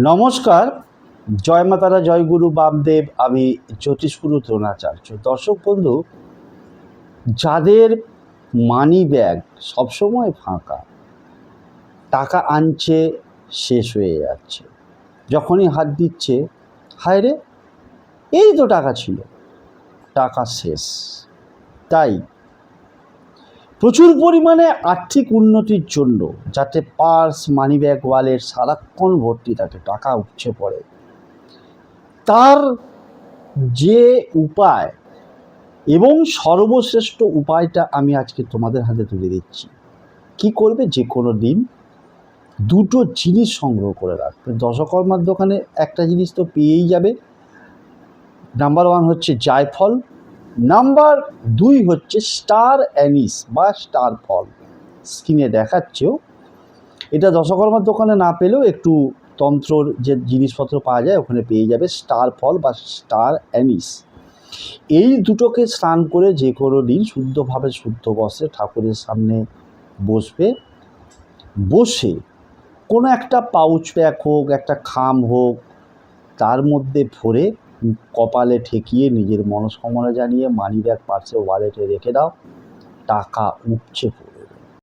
নমস্কার। জয় মাতারা জয় গুরু বামদেব। আমি জ্যোতিষগুরু দ্রোণাচার্য। দর্শক বন্ধু, যাদের মানি ব্যাগ সবসময় ফাঁকা, টাকা আনছে, শেষ হয়ে যাচ্ছে। যখনই হাত দিচ্ছে, হায় রে, এই তো টাকা ছিল। টাকা শেষ। তাই প্রচুর পরিমাণে আর্থিক উন্নতির জন্য যাতে পার্স মানিব্যাগ ওয়ালেট সারাক্ষণ ভর্তি থাকে, টাকা উঠছে পড়ে। তার যে উপায় এবং সর্বশ্রেষ্ঠ উপায়টা আমি আজকে তোমাদের হাতে তুলে দিচ্ছি। কি করবে যে কোনো দিন? দুটো জিনিস সংগ্রহ করে রাখবে। দশকর্মার দোকানে একটা জিনিস তো পেয়েই যাবে। নাম্বার ওয়ান হচ্ছে জায়ফল। নাম্বার দুই হচ্ছে স্টার অ্যানিস বা স্টার ফল। স্ক্রিনে দেখাচ্ছেও। এটা দশকর্মার দোকানে না পেলেও একটু তন্ত্রর যে জিনিসপত্র পাওয়া যায়, ওখানে পেয়ে যাবে স্টার ফল বা স্টার অ্যানিস। এই দুটোকে স্নান করে যে কোনো দিন শুদ্ধভাবে শুদ্ধ বসে ঠাকুরের সামনে বসবে। বসে কোনো একটা পাউচ প্যাক হোক, একটা খাম হোক, তার মধ্যে ভরে কপালে ঠেকিয়ে নিজের মনস্কামনা জানিয়ে মানি ব্যাগ পার্সে ওয়ালেটে রেখে দাও। টাকা উপচে পড়বে।